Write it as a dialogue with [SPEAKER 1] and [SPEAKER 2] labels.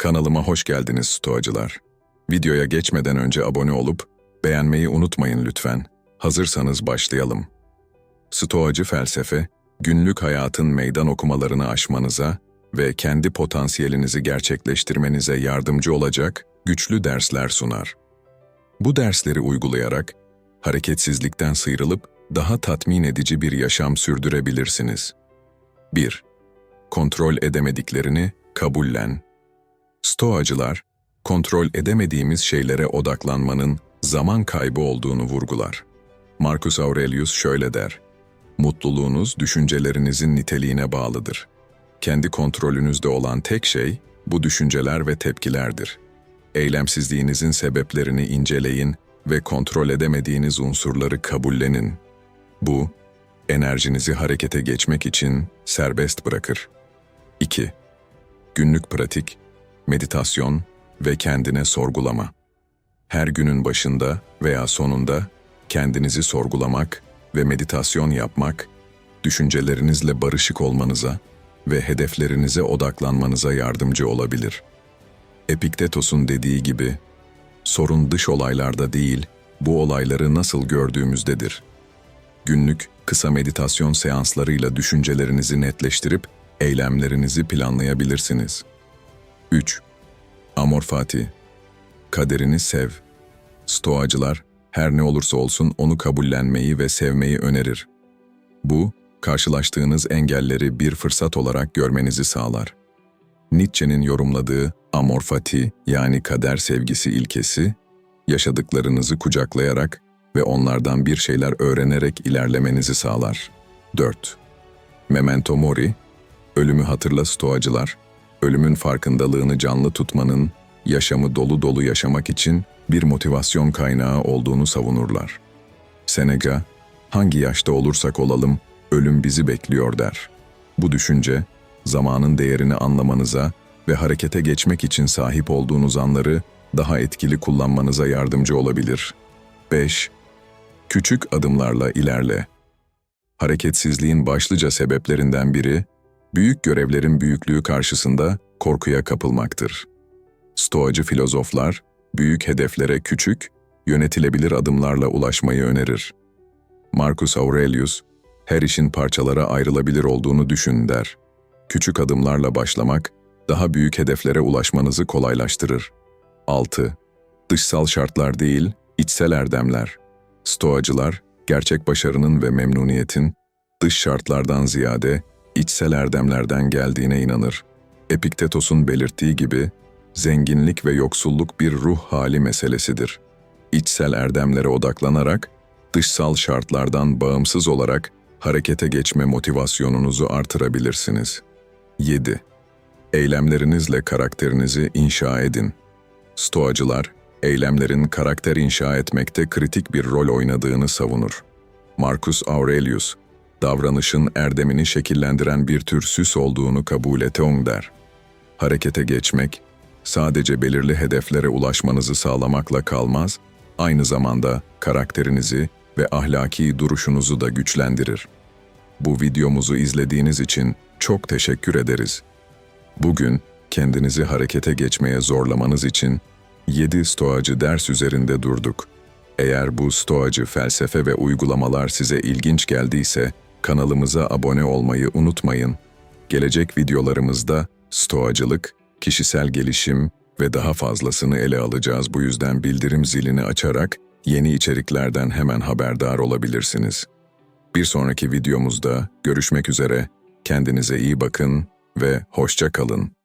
[SPEAKER 1] Kanalıma hoş geldiniz stoacılar. Videoya geçmeden önce abone olup beğenmeyi unutmayın lütfen. Hazırsanız başlayalım. Stoacı felsefe, günlük hayatın meydan okumalarını aşmanıza ve kendi potansiyelinizi gerçekleştirmenize yardımcı olacak güçlü dersler sunar. Bu dersleri uygulayarak hareketsizlikten sıyrılıp daha tatmin edici bir yaşam sürdürebilirsiniz. 1. Kontrol edemediklerini kabullen. Stoacılar, kontrol edemediğimiz şeylere odaklanmanın zaman kaybı olduğunu vurgular. Marcus Aurelius şöyle der, Mutluluğunuz düşüncelerinizin niteliğine bağlıdır. Kendi kontrolünüzde olan tek şey bu düşünceler ve tepkilerdir. Eylemsizliğinizin sebeplerini inceleyin ve kontrol edemediğiniz unsurları kabullenin. Bu, enerjinizi harekete geçmek için serbest bırakır. 2. Günlük pratik, meditasyon ve kendine sorgulama. Her günün başında veya sonunda kendinizi sorgulamak ve meditasyon yapmak, düşüncelerinizle barışık olmanıza ve hedeflerinize odaklanmanıza yardımcı olabilir. Epiktetos'un dediği gibi, sorun dış olaylarda değil, bu olayları nasıl gördüğümüzdedir. Günlük, kısa meditasyon seanslarıyla düşüncelerinizi netleştirip eylemlerinizi planlayabilirsiniz. 3. Amor Fati Kaderini sev. Stoacılar, her ne olursa olsun onu kabullenmeyi ve sevmeyi önerir. Bu, karşılaştığınız engelleri bir fırsat olarak görmenizi sağlar. Nietzsche'nin yorumladığı amor fati yani kader sevgisi ilkesi, yaşadıklarınızı kucaklayarak ve onlardan bir şeyler öğrenerek ilerlemenizi sağlar. 4. Memento Mori, ölümü hatırla stoacılar, ölümün farkındalığını canlı tutmanın, yaşamı dolu dolu yaşamak için bir motivasyon kaynağı olduğunu savunurlar. Seneca, hangi yaşta olursak olalım, ölüm bizi bekliyor der. Bu düşünce, zamanın değerini anlamanıza ve harekete geçmek için sahip olduğunuz anları daha etkili kullanmanıza yardımcı olabilir. 5. Küçük adımlarla ilerle. Hareketsizliğin başlıca sebeplerinden biri, büyük görevlerin büyüklüğü karşısında korkuya kapılmaktır. Stoacı filozoflar, büyük hedeflere küçük, yönetilebilir adımlarla ulaşmayı önerir. Marcus Aurelius, her işin parçalara ayrılabilir olduğunu düşün der. Küçük adımlarla başlamak, daha büyük hedeflere ulaşmanızı kolaylaştırır. 6. Dışsal şartlar değil, içsel erdemler. Stoacılar, gerçek başarının ve memnuniyetin, dış şartlardan ziyade, içsel erdemlerden geldiğine inanır. Epiktetos'un belirttiği gibi, zenginlik ve yoksulluk bir ruh hali meselesidir. İçsel erdemlere odaklanarak, dışsal şartlardan bağımsız olarak harekete geçme motivasyonunuzu artırabilirsiniz. 7. Eylemlerinizle karakterinizi inşa edin. Stoacılar, eylemlerin karakter inşa etmekte kritik bir rol oynadığını savunur. Marcus Aurelius, davranışın erdemini şekillendiren bir tür süs olduğunu kabul etong der. Harekete geçmek, sadece belirli hedeflere ulaşmanızı sağlamakla kalmaz, aynı zamanda karakterinizi ve ahlaki duruşunuzu da güçlendirir. Bu videomuzu izlediğiniz için çok teşekkür ederiz. Bugün kendinizi harekete geçmeye zorlamanız için 7 stoacı ders üzerinde durduk. Eğer bu stoacı felsefe ve uygulamalar size ilginç geldiyse kanalımıza abone olmayı unutmayın. Gelecek videolarımızda stoacılık, kişisel gelişim ve daha fazlasını ele alacağız. Bu yüzden bildirim zilini açarak yeni içeriklerden hemen haberdar olabilirsiniz. Bir sonraki videomuzda görüşmek üzere. Kendinize iyi bakın ve hoşça kalın.